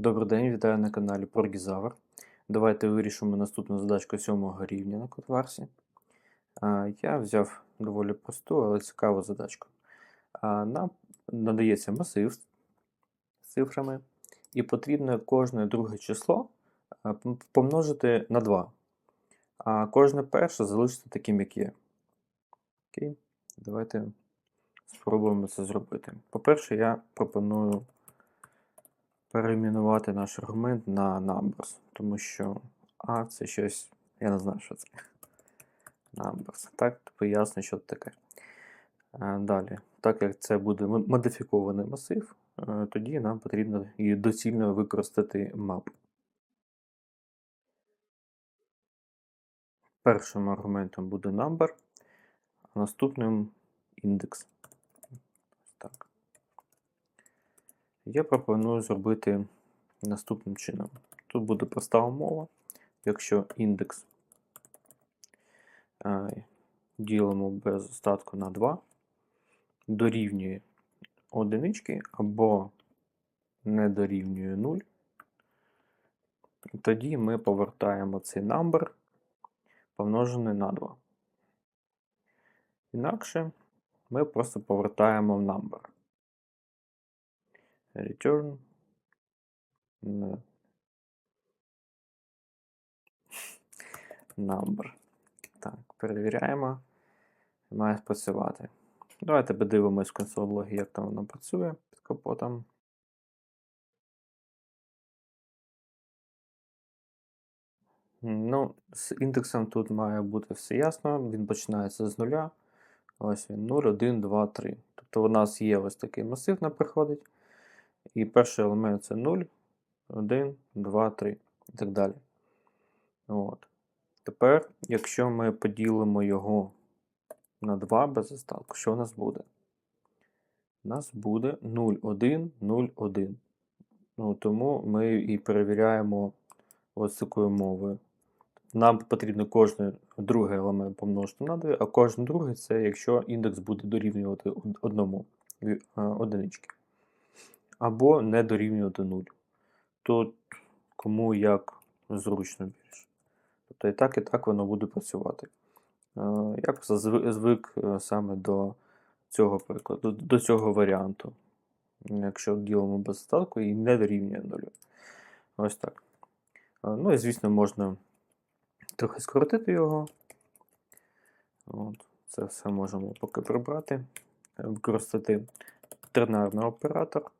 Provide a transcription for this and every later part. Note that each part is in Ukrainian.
Добрий день, вітаю на каналі Прогізавр. Давайте вирішимо наступну задачку 7 рівня на Котварсі. Я взяв доволі просту, але цікаву задачку. Нам надається масив з цифрами, і потрібно кожне друге число помножити на 2. А кожне перше залишити таким, як є. Окей, давайте спробуємо це зробити. По-перше, я пропоную перейменувати наш аргумент на numbers, тому що А це щось, я не знаю, що це. Numbers. Так, поясню, що це таке. Е, Далі, так як це буде модифікований масив, е, тоді нам потрібно і доцільно використати map. Першим аргументом буде number, а наступним індекс. Ось Так. Я пропоную зробити наступним чином. Тут буде проста умова. Якщо індекс е, ділимо без остатку на 2, дорівнює одинички або не дорівнює 0, тоді ми повертаємо цей number помножений на 2. Інакше ми просто повертаємо в number. Return number. Так, перевіряємо. Має спрацювати. Давайте подивимось в консоль як там воно працює під капотом. Ну, з індексом тут має бути все ясно. Він починається з нуля. Ось він 0, 1, 2, 3. Тобто у нас є ось такий масив на приходить. І перший елемент це 0, 1, 2, 3 і так далі. От. Тепер, якщо ми поділимо його на 2 без остатку, що у нас буде? У нас буде 0, 1, 0, 1. Ну, тому ми і перевіряємо ось такою мовою. Нам потрібно кожен другий елемент помножити на 2, а кожен другий це якщо індекс буде дорівнювати одному е, одинички. Або не дорівнювати 0. Тут кому як зручно більше. Тобто і так, і так воно буде працювати. Е, Я просто звик е, саме до цього прикладу, до цього варіанту. Якщо ділимо без остатку і не дорівнює нулю. Ось так. Е, Ну і звісно, можна трохи скоротити його. От, це все можемо поки прибрати. Використати тернарний оператор.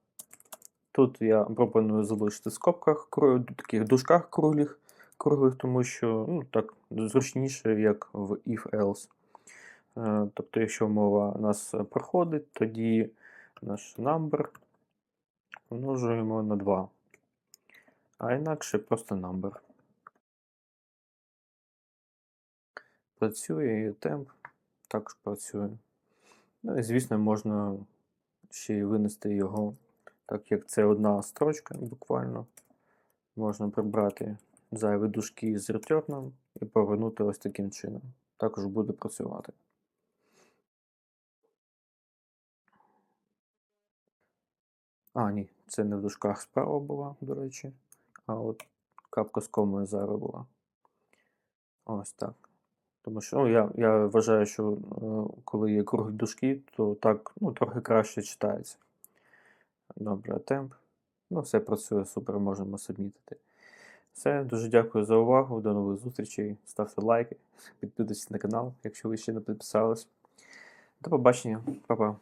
Тут я пропоную залишити в скобках, таких дужках круглих, круглих, тому що ну, так зручніше, як в if-else. Е, Тобто, якщо мова нас проходить, тоді наш number множуємо на 2. А інакше просто number. Працює і темп також працює. Ну і звісно, можна ще й винести його, так як це одна строчка буквально. Можна прибрати зайві дужки з ретерном і повернути ось таким чином. Також буде працювати. А, ні, це не в дужках справа була, до речі. А от капка з комою зайва була. Ось так. Тому що ну, я, я вважаю, що е, коли є круглі дужки, то так ну, трохи краще читається. Добре, темп. Ну, все працює супер, можемо сабмітити. Все, дуже дякую за увагу. До нових зустрічей. Ставте лайки, підписуйтесь на канал, якщо ви ще не підписались. До побачення, Па-па.